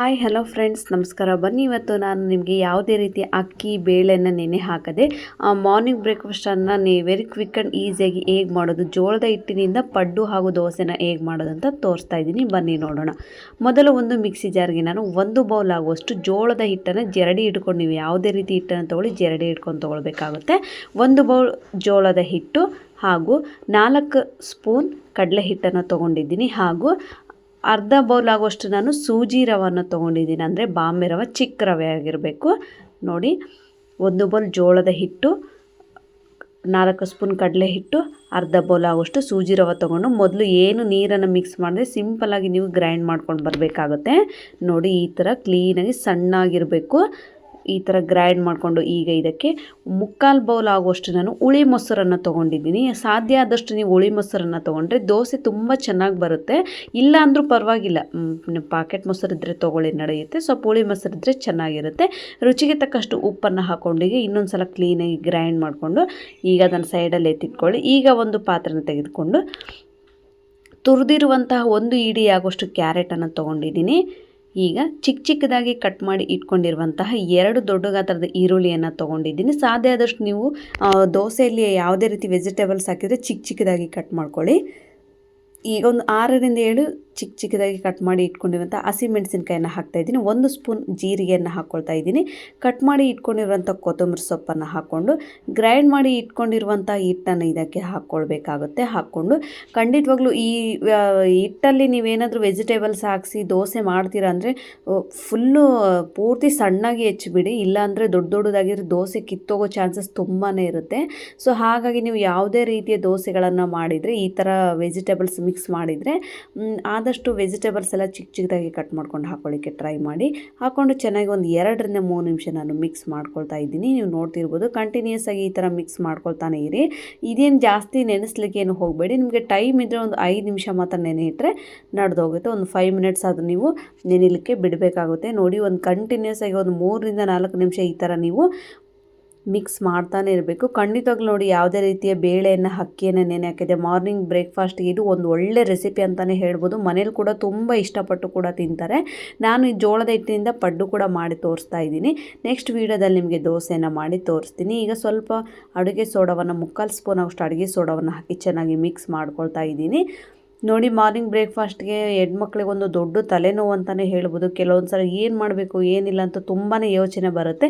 Hi hello friends ನಮಸ್ಕಾರ. ಬನ್ನಿ, ಇವತ್ತು ನಾನು ನಿಮಗೆ ಯಾವುದೇ ರೀತಿ ಅಕ್ಕಿ, ಬೇಳೆನ ನೆನೆ ಹಾಕದೆ ಮಾರ್ನಿಂಗ್ ಬ್ರೇಕ್ಫಾಸ್ಟನ್ನು ನೀ ವೆರಿ ಕ್ವಿಕ್ ಆ್ಯಂಡ್ ಈಸಿಯಾಗಿ ಹೇಗೆ ಮಾಡೋದು, ಜೋಳದ ಹಿಟ್ಟಿನಿಂದ ಪಡ್ಡು ಹಾಗೂ ದೋಸೆನ ಹೇಗೆ ಮಾಡೋದು ಅಂತ ತೋರಿಸ್ತಾ ಇದ್ದೀನಿ. ಬನ್ನಿ ನೋಡೋಣ. ಮೊದಲು ಒಂದು ಮಿಕ್ಸಿ ಜಾರ್ಗೆ ನಾನು ಒಂದು ಬೌಲ್ ಆಗುವಷ್ಟು ಜೋಳದ ಹಿಟ್ಟನ್ನು ಜರಡಿ ಇಟ್ಕೊಂಡು ನೀವು ಯಾವುದೇ ರೀತಿ ಹಿಟ್ಟನ್ನು ತೊಗೊಳ್ಳಿ, ಜರಡಿ ಇಟ್ಕೊಂಡು ತೊಗೊಳ್ಬೇಕಾಗುತ್ತೆ. ಒಂದು ಬೌಲ್ ಜೋಳದ ಹಿಟ್ಟು ಹಾಗೂ ನಾಲ್ಕು ಸ್ಪೂನ್ ಕಡಲೆ ಹಿಟ್ಟನ್ನು ತೊಗೊಂಡಿದ್ದೀನಿ. ಹಾಗೂ ಅರ್ಧ ಬೌಲ್ ಆಗುವಷ್ಟು ನಾನು ಸೂಜಿ ರವನ್ನು ತೊಗೊಂಡಿದ್ದೀನಿ. ಅಂದರೆ ಬಾಂಬೆ ರವೆ ಚಿಕ್ಕ ರವೆ ಆಗಿರಬೇಕು. ನೋಡಿ, ಒಂದು ಬೌಲ್ ಜೋಳದ ಹಿಟ್ಟು, ನಾಲ್ಕು ಸ್ಪೂನ್ ಕಡಲೆ ಹಿಟ್ಟು, ಅರ್ಧ ಬೌಲ್ ಆಗುವಷ್ಟು ಸೂಜಿ ರವೆ ತೊಗೊಂಡು ಮೊದಲು ಏನು ನೀರನ್ನು ಮಿಕ್ಸ್ ಮಾಡಿದ್ರೆ ಸಿಂಪಲ್ಲಾಗಿ ನೀವು ಗ್ರೈಂಡ್ ಮಾಡ್ಕೊಂಡು ಬರಬೇಕಾಗುತ್ತೆ. ನೋಡಿ, ಈ ಥರ ಕ್ಲೀನಾಗಿ ಸಣ್ಣಾಗಿರಬೇಕು. ಈ ಥರ ಗ್ರೈಂಡ್ ಮಾಡಿಕೊಂಡು ಈಗ ಇದಕ್ಕೆ ಮುಕ್ಕಾಲು ಬೌಲ್ ಆಗುವಷ್ಟು ನಾನು ಹುಳಿ ಮೊಸರನ್ನು ತೊಗೊಂಡಿದ್ದೀನಿ. ಸಾಧ್ಯ ಆದಷ್ಟು ನೀವು ಹುಳಿ ಮೊಸರನ್ನು ತೊಗೊಂಡ್ರೆ ದೋಸೆ ತುಂಬ ಚೆನ್ನಾಗಿ ಬರುತ್ತೆ. ಇಲ್ಲ ಅಂದರೂ ಪರವಾಗಿಲ್ಲ. ಪಾಕೆಟ್ ಮೊಸರಿದ್ದರೆ ತೊಗೊಳ್ಳಿ, ನಡೆಯುತ್ತೆ. ಸ್ವಲ್ಪ ಹುಳಿ ಮೊಸರಿದ್ದರೆ ಚೆನ್ನಾಗಿರುತ್ತೆ. ರುಚಿಗೆ ತಕ್ಕಷ್ಟು ಉಪ್ಪನ್ನು ಹಾಕ್ಕೊಂಡಿಗೆ ಇನ್ನೊಂದು ಸಲ ಕ್ಲೀನಾಗಿ ಗ್ರೈಂಡ್ ಮಾಡಿಕೊಂಡು ಈಗ ಅದನ್ನು ಸೈಡಲ್ಲಿ ಎತ್ತಿಟ್ಕೊಳ್ಳಿ ಈಗ ಒಂದು ಪಾತ್ರೆನ ತೆಗೆದುಕೊಂಡು ತುರಿದಿರುವಂತಹ ಒಂದು ಇಡಿ ಆಗೋಷ್ಟು ಕ್ಯಾರೆಟನ್ನು ತೊಗೊಂಡಿದ್ದೀನಿ. ಈಗ ಚಿಕ್ಕ ಚಿಕ್ಕದಾಗಿ ಕಟ್ ಮಾಡಿ ಇಟ್ಕೊಂಡಿರುವಂತಹ ಎರಡು ದೊಡ್ಡ ಗಾತ್ರದ ಈರುಳ್ಳಿಯನ್ನು ತೊಗೊಂಡಿದ್ದೀನಿ. ಸಾಧ್ಯ ಆದಷ್ಟು ನೀವು ದೋಸೆಯಲ್ಲಿ ಯಾವುದೇ ರೀತಿ ವೆಜಿಟೇಬಲ್ಸ್ ಹಾಕಿದರೆ ಚಿಕ್ಕ ಚಿಕ್ಕದಾಗಿ ಕಟ್ ಮಾಡ್ಕೊಳ್ಳಿ. ಈಗ ಒಂದು ಆರರಿಂದ ಏಳು ಚಿಕ್ಕ ಚಿಕ್ಕದಾಗಿ ಕಟ್ ಮಾಡಿ ಇಟ್ಕೊಂಡಿರುವಂಥ ಹಸಿಮೆಣಸಿನ್ಕಾಯನ್ನು ಹಾಕ್ತಾಯಿದ್ದೀನಿ ಒಂದು ಸ್ಪೂನ್ ಜೀರಿಗೆಯನ್ನು ಹಾಕ್ಕೊಳ್ತಾ ಇದ್ದೀನಿ. ಕಟ್ ಮಾಡಿ ಇಟ್ಕೊಂಡಿರುವಂಥ ಕೊತ್ತಂಬರಿ ಸೊಪ್ಪನ್ನು ಹಾಕ್ಕೊಂಡು ಗ್ರೈಂಡ್ ಮಾಡಿ ಇಟ್ಕೊಂಡಿರುವಂಥ ಹಿಟ್ಟನ್ನು ಇದಕ್ಕೆ ಹಾಕ್ಕೊಳ್ಬೇಕಾಗುತ್ತೆ ಹಾಕ್ಕೊಂಡು ಖಂಡಿತವಾಗ್ಲೂ ಈ ಹಿಟ್ಟಲ್ಲಿ ನೀವೇನಾದರೂ ವೆಜಿಟೇಬಲ್ಸ್ ಹಾಕಿಸಿ ದೋಸೆ ಮಾಡ್ತೀರಾ ಅಂದರೆ ಫುಲ್ಲು ಪೂರ್ತಿ ಸಣ್ಣಾಗಿ ಹೆಚ್ಚಿಬಿಡಿ. ಇಲ್ಲಾಂದರೆ ದೊಡ್ಡ ದೊಡ್ಡದಾಗಿರೋ ದೋಸೆ ಕಿತ್ತೋಗೋ ಚಾನ್ಸಸ್ ತುಂಬಾ ಇರುತ್ತೆ. ಸೊ ಹಾಗಾಗಿ ನೀವು ಯಾವುದೇ ರೀತಿಯ ದೋಸೆಗಳನ್ನು ಮಾಡಿದರೆ, ಈ ಥರ ವೆಜಿಟೇಬಲ್ಸ್ ಮಿಕ್ಸ್ ಮಾಡಿದರೆ ಆದಷ್ಟು ವೆಜಿಟೇಬಲ್ಸ್ ಎಲ್ಲ ಚಿಕ್ಕ ಚಿಕ್ಕದಾಗಿ ಕಟ್ ಮಾಡ್ಕೊಂಡು ಹಾಕೊಳ್ಳಿಕ್ಕೆ ಟ್ರೈ ಮಾಡಿ. ಹಾಕ್ಕೊಂಡು ಚೆನ್ನಾಗಿ ಒಂದು ಎರಡರಿಂದ ಮೂರು ನಿಮಿಷ ನಾನು ಮಿಕ್ಸ್ ಮಾಡ್ಕೊಳ್ತಾ ಇದ್ದೀನಿ. ನೀವು ನೋಡ್ತಿರ್ಬೋದು ಕಂಟಿನ್ಯೂಸ್ ಆಗಿ ಈ ಥರ ಮಿಕ್ಸ್ ಮಾಡ್ಕೊಳ್ತಾನೆ ಇರಿ. ಇದೇನು ಜಾಸ್ತಿ ನೆನೆಸ್ಲಿಕ್ಕೆ ಏನು ಹೋಗಬೇಡಿ. ನಿಮಗೆ ಟೈಮ್ ಇದ್ದರೆ ಒಂದು ಐದು ನಿಮಿಷ ಮಾತ್ರ ನೆನೆ ಇಟ್ಟರೆ ನಡೆದೋಗುತ್ತೆ. ಒಂದು ಫೈವ್ ಮಿನಿಟ್ಸ್ ಅದು ನೀವು ನೆನಿಲಿಕ್ಕೆ ಬಿಡಬೇಕಾಗುತ್ತೆ. ನೋಡಿ ಒಂದು ಕಂಟಿನ್ಯೂಸ್ ಆಗಿ ಒಂದು ಮೂರರಿಂದ ನಾಲ್ಕು ನಿಮಿಷ ಈ ಥರ ನೀವು ಮಿಕ್ಸ್ ಮಾಡ್ತಾನೆ ಇರಬೇಕು. ಖಂಡಿತವಾಗ್ಲೂ ನೋಡಿ ಯಾವುದೇ ರೀತಿಯ ಬೇಳೆಯನ್ನು, ಅಕ್ಕಿಯನ್ನು ನೆನೆ ಹಾಕಿದೆ ಮಾರ್ನಿಂಗ್ ಬ್ರೇಕ್ಫಾಸ್ಟ್ಗೆ ಇದು ಒಂದು ಒಳ್ಳೆ ರೆಸಿಪಿ ಅಂತಲೇ ಹೇಳ್ಬೋದು. ಮನೇಲಿ ಕೂಡ ತುಂಬ ಇಷ್ಟಪಟ್ಟು ಕೂಡ ತಿಂತಾರೆ. ನಾನು ಈ ಜೋಳದ ಹಿಟ್ಟಿನಿಂದ ಪಡ್ಡು ಕೂಡ ಮಾಡಿ ತೋರಿಸ್ತಾ ಇದ್ದೀನಿ. ನೆಕ್ಸ್ಟ್ ವೀಡಿಯೋದಲ್ಲಿ ನಿಮಗೆ ದೋಸೆಯನ್ನು ಮಾಡಿ ತೋರಿಸ್ತೀನಿ. ಈಗ ಸ್ವಲ್ಪ ಅಡುಗೆ ಸೋಡವನ್ನು, ಮುಕ್ಕಾಲು ಸ್ಪೂನ್ ಅಷ್ಟು ಅಡುಗೆ ಸೋಡವನ್ನು ಹಾಕಿ ಚೆನ್ನಾಗಿ ಮಿಕ್ಸ್ ಮಾಡ್ಕೊಳ್ತಾ ಇದ್ದೀನಿ. ನೋಡಿ ಮಾರ್ನಿಂಗ್ ಬ್ರೇಕ್ಫಾಸ್ಟ್ಗೆ ಹೆಣ್ಮಕ್ಳಿಗೆ ಒಂದು ದೊಡ್ಡ ತಲೆನೋವು ಅಂತಲೇ ಹೇಳ್ಬೋದು. ಕೆಲವೊಂದು ಸಲ ಏನು ಮಾಡಬೇಕು, ಏನಿಲ್ಲ ಅಂತ ತುಂಬಾ ಯೋಚನೆ ಬರುತ್ತೆ.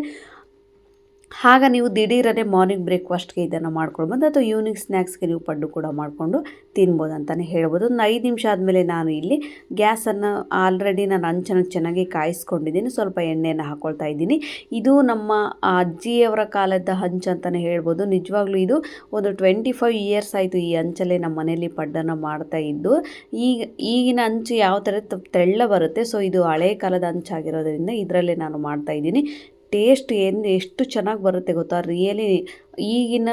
ಆಗ ನೀವು ದಿಢೀರನೆ ಮಾರ್ನಿಂಗ್ ಬ್ರೇಕ್ಫಾಸ್ಟ್ಗೆ ಇದನ್ನು ಮಾಡ್ಕೊಳ್ಬೋದು ಅಥವಾ ಈವ್ನಿಂಗ್ ಸ್ನ್ಯಾಕ್ಸ್ಗೆ ನೀವು ಪಡ್ಡು ಕೂಡ ಮಾಡಿಕೊಂಡು ತಿನ್ಬೋದು ಅಂತಲೇ ಹೇಳ್ಬೋದು. ಒಂದು ಐದು ನಿಮಿಷ ಆದಮೇಲೆ ನಾನು ಇಲ್ಲಿ ಗ್ಯಾಸನ್ನು ಆಲ್ರೆಡಿ ನಾನು ಹಂಚನ್ನು ಚೆನ್ನಾಗಿ ಕಾಯಿಸ್ಕೊಂಡಿದ್ದೀನಿ. ಸ್ವಲ್ಪ ಎಣ್ಣೆಯನ್ನು ಹಾಕ್ಕೊಳ್ತಾ ಇದ್ದೀನಿ. ಇದು ನಮ್ಮ ಅಜ್ಜಿಯವರ ಕಾಲದ ಹಂಚು ಅಂತಲೇ ಹೇಳ್ಬೋದು. ನಿಜವಾಗ್ಲೂ ಇದು ಒಂದು ಟ್ವೆಂಟಿ ಫೈವ್ ಇಯರ್ಸ್ ಆಯಿತು ಈ ಹಂಚಲ್ಲೇ ನಮ್ಮ ಮನೆಯಲ್ಲಿ ಪಡ್ಡನ್ನು ಮಾಡ್ತಾ ಇದ್ದು. ಈಗ ಈಗಿನ ಹಂಚು ಯಾವ ಥರ ತೆಳ್ಳ ಬರುತ್ತೆ. ಸೊ ಇದು ಹಳೆ ಕಾಲದ ಹಂಚಾಗಿರೋದ್ರಿಂದ ಇದರಲ್ಲೇ ನಾನು ಮಾಡ್ತಾಯಿದ್ದೀನಿ ಟೇಸ್ಟ್ ಏನು ಎಷ್ಟು ಚೆನ್ನಾಗಿ ಬರುತ್ತೆ ಗೊತ್ತಾ? ರಿಯಲಿ ಈಗಿನ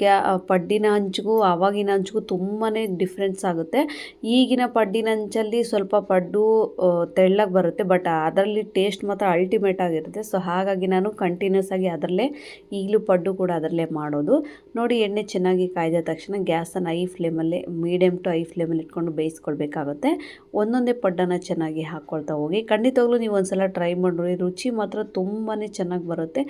ಗ್ಯಾ, ಪಡ್ಡಿನ ಹಂಚಿಗೂ ಆವಾಗಿನ ಹಂಚಿಗೂ ತುಂಬಾ ಡಿಫ್ರೆನ್ಸ್ ಆಗುತ್ತೆ. ಈಗಿನ ಪಡ್ಡಿನ ಹಂಚಲ್ಲಿ ಸ್ವಲ್ಪ ಪಡ್ಡು ತೆಳ್ಳಗೆ ಬರುತ್ತೆ ಬಟ್ ಅದರಲ್ಲಿ ಟೇಸ್ಟ್ ಮಾತ್ರ ಅಲ್ಟಿಮೇಟ್ ಆಗಿರುತ್ತೆ. ಸೊ ಹಾಗಾಗಿ ನಾನು ಕಂಟಿನ್ಯೂಸ್ ಆಗಿ ಅದರಲ್ಲೇ ಈಗಲೂ ಪಡ್ಡು ಕೂಡ ಅದರಲ್ಲೇ ಮಾಡೋದು. ನೋಡಿ, ಎಣ್ಣೆ ಚೆನ್ನಾಗಿ ಕಾಯ್ದ ತಕ್ಷಣ ಗ್ಯಾಸನ್ನು ಐ ಫ್ಲೇಮಲ್ಲೇ ಮೀಡಿಯಮ್ ಟು ಐ ಫ್ಲೇಮಲ್ಲಿ ಇಟ್ಕೊಂಡು ಬೇಯಿಸ್ಕೊಳ್ಬೇಕಾಗುತ್ತೆ. ಒಂದೊಂದೇ ಪಡ್ಡನ್ನು ಚೆನ್ನಾಗಿ ಹಾಕ್ಕೊಳ್ತಾ ಹೋಗಿ, ಖಂಡಿತವಾಗ್ಲೂ ನೀವು ಒಂದ್ಸಲ ಟ್ರೈ ಮಾಡಿ ರುಚಿ ಮಾತ್ರ ತುಂಬಾ ಚೆನ್ನಾಗಿ ಬರುತ್ತೆ.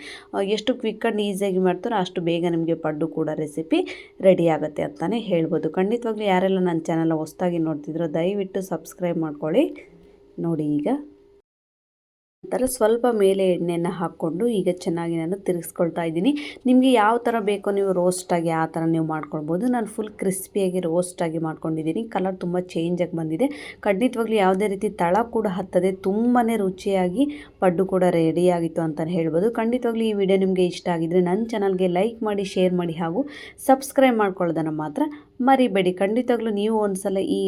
ಎಷ್ಟು ಕ್ವಿಕ್ ಆ್ಯಂಡ್ ಈಸಿಯಾಗಿ ಮಾಡ್ತಾರೋ ಅಷ್ಟು ಬೇಗ ನಿಮಗೆ ಪಡ್ಡು ಕೂಡ ರೆಸಿಪಿ ರೆಡಿ ಆಗುತ್ತೆ ಅಂತಲೇ ಹೇಳ್ಬೋದು. ಖಂಡಿತವಾಗ್ಲೂ ಯಾರೆಲ್ಲ ನನ್ನ ಚಾನಲ್ ಹೊಸ್ದಾಗಿ ನೋಡ್ತಿದ್ರು ದಯವಿಟ್ಟು ಸಬ್ಸ್ಕ್ರೈಬ್ ಮಾಡ್ಕೊಳ್ಳಿ. ನೋಡಿ ಈಗ. ನಂತರ ಸ್ವಲ್ಪ ಮೇಲೆ ಎಣ್ಣೆಯನ್ನು ಹಾಕ್ಕೊಂಡು ಈಗ ಚೆನ್ನಾಗಿ ನಾನು ತಿರುಗಿಸ್ಕೊಳ್ತಾ ಇದ್ದೀನಿ. ನಿಮಗೆ ಯಾವ ಥರ ಬೇಕೋ ನೀವು ರೋಸ್ಟಾಗಿ ಆ ಥರ ನೀವು ಮಾಡ್ಕೊಳ್ಬೋದು. ನಾನು ಫುಲ್ ಕ್ರಿಸ್ಪಿಯಾಗಿ ರೋಸ್ಟಾಗಿ ಮಾಡ್ಕೊಂಡಿದ್ದೀನಿ. ಕಲರ್ ತುಂಬ ಚೇಂಜಾಗಿ ಬಂದಿದೆ. ಖಂಡಿತವಾಗ್ಲೂ ಯಾವುದೇ ರೀತಿ ತಳ ಕೂಡ ಹತ್ತದೆ. ತುಂಬಾ ರುಚಿಯಾಗಿ ಪಡ್ಡು ಕೂಡ ರೆಡಿಯಾಗಿತ್ತು ಅಂತಲೇ ಹೇಳ್ಬೋದು. ಖಂಡಿತವಾಗ್ಲೂ ಈ ವಿಡಿಯೋ ನಿಮಗೆ ಇಷ್ಟ ಆಗಿದ್ದರೆ ನನ್ನ ಚಾನಲ್ಗೆ ಲೈಕ್ ಮಾಡಿ ಶೇರ್ ಮಾಡಿ ಹಾಗೂ ಸಬ್ಸ್ಕ್ರೈಬ್ ಮಾಡ್ಕೊಳ್ಳೋದನ್ನು ಮಾತ್ರ ಮರಿಬೇಡಿ. ಖಂಡಿತವಾಗ್ಲೂ ನೀವು ಒಂದು ಸಲ ಈ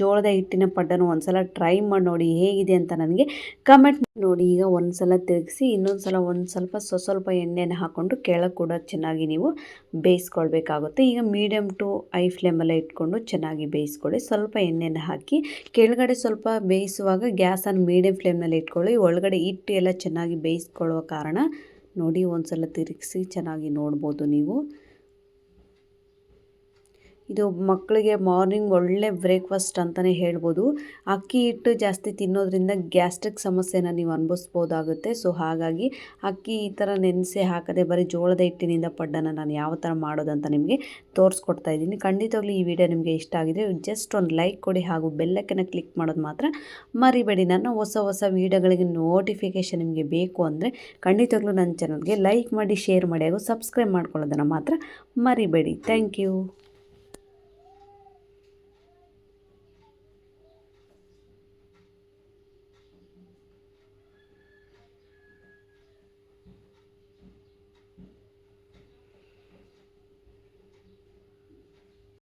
ಜೋಳದ ಹಿಟ್ಟಿನ ಪಡ್ಡನ್ನು ಒಂದು ಸಲ ಟ್ರೈ ಮಾಡಿ ನೋಡಿ ಹೇಗಿದೆ ಅಂತ ನನಗೆ ಕಮೆಂಟ್ ನೋಡಿ, ಈಗ ಒಂದು ಸಲ ತಿರುಗಿಸಿ ಇನ್ನೊಂದು ಸಲ ಒಂದು ಸ್ವಲ್ಪ ಸ್ವ ಸ್ವಲ್ಪ ಎಣ್ಣೆನ ಹಾಕ್ಕೊಂಡು ಕೆಳಗೆ ಕೂಡ ಚೆನ್ನಾಗಿ ನೀವು ಬೇಯಿಸ್ಕೊಳ್ಬೇಕಾಗುತ್ತೆ. ಈಗ ಮೀಡಿಯಮ್ ಟು ಐ ಫ್ಲೇಮಲ್ಲೇ ಇಟ್ಕೊಂಡು ಚೆನ್ನಾಗಿ ಬೇಯಿಸ್ಕೊಳ್ಳಿ. ಸ್ವಲ್ಪ ಎಣ್ಣೆನ ಹಾಕಿ, ಕೆಳಗಡೆ ಸ್ವಲ್ಪ ಬೇಯಿಸುವಾಗ ಗ್ಯಾಸನ್ನು ಮೀಡಿಯಮ್ ಫ್ಲೇಮ್ನಲ್ಲಿ ಇಟ್ಕೊಳ್ಳಿ. ಒಳಗಡೆ ಹಿಟ್ಟು ಎಲ್ಲ ಚೆನ್ನಾಗಿ ಬೇಯಿಸ್ಕೊಳ್ಳುವ ಕಾರಣ ನೋಡಿ ಒಂದು ಸಲ ತಿರುಗಿಸಿ ಚೆನ್ನಾಗಿ ನೋಡ್ಬೋದು ನೀವು. ಇದು ಮಕ್ಕಳಿಗೆ ಮಾರ್ನಿಂಗ್ ಒಳ್ಳೆ ಬ್ರೇಕ್ಫಾಸ್ಟ್ ಅಂತಲೇ ಹೇಳ್ಬೋದು. ಅಕ್ಕಿ ಹಿಟ್ಟು ಜಾಸ್ತಿ ತಿನ್ನೋದ್ರಿಂದ ಗ್ಯಾಸ್ಟ್ರಿಕ್ ಸಮಸ್ಯೆನ ನೀವು ಅನುಭವಿಸ್ಬೋದಾಗುತ್ತೆ. ಸೊ, ಹಾಗಾಗಿ ಅಕ್ಕಿ ಈ ಥರ ನೆನೆಸಿ ಹಾಕದೆ ಬರೀ ಜೋಳದ ಹಿಟ್ಟಿನಿಂದ ಪಡ್ಡನ ನಾನು ಯಾವ ಥರ ಮಾಡೋದಂತ ನಿಮಗೆ ತೋರಿಸ್ಕೊಡ್ತಾ ಇದ್ದೀನಿ. ಖಂಡಿತವಾಗ್ಲೂ ಈ ವಿಡಿಯೋ ನಿಮಗೆ ಇಷ್ಟ ಆಗಿದೆ. ಜಸ್ಟ್ ಒಂದು ಲೈಕ್ ಕೊಡಿ ಹಾಗೂ ಬೆಲ್ಲಕ್ಕನ್ನು ಕ್ಲಿಕ್ ಮಾಡೋದು ಮಾತ್ರ ಮರಿಬೇಡಿ. ನನ್ನ ಹೊಸ ಹೊಸ ವಿಡಿಯೋಗಳಿಗೆ ನೋಟಿಫಿಕೇಷನ್ ನಿಮಗೆ ಬೇಕು ಅಂದರೆ ಖಂಡಿತವಾಗ್ಲೂ ನನ್ನ ಚಾನಲ್ಗೆ ಲೈಕ್ ಮಾಡಿ, ಶೇರ್ ಮಾಡಿ ಹಾಗೂ ಸಬ್ಸ್ಕ್ರೈಬ್ ಮಾಡ್ಕೊಳ್ಳೋದನ್ನು ಮಾತ್ರ ಮರಿಬೇಡಿ. Thank you.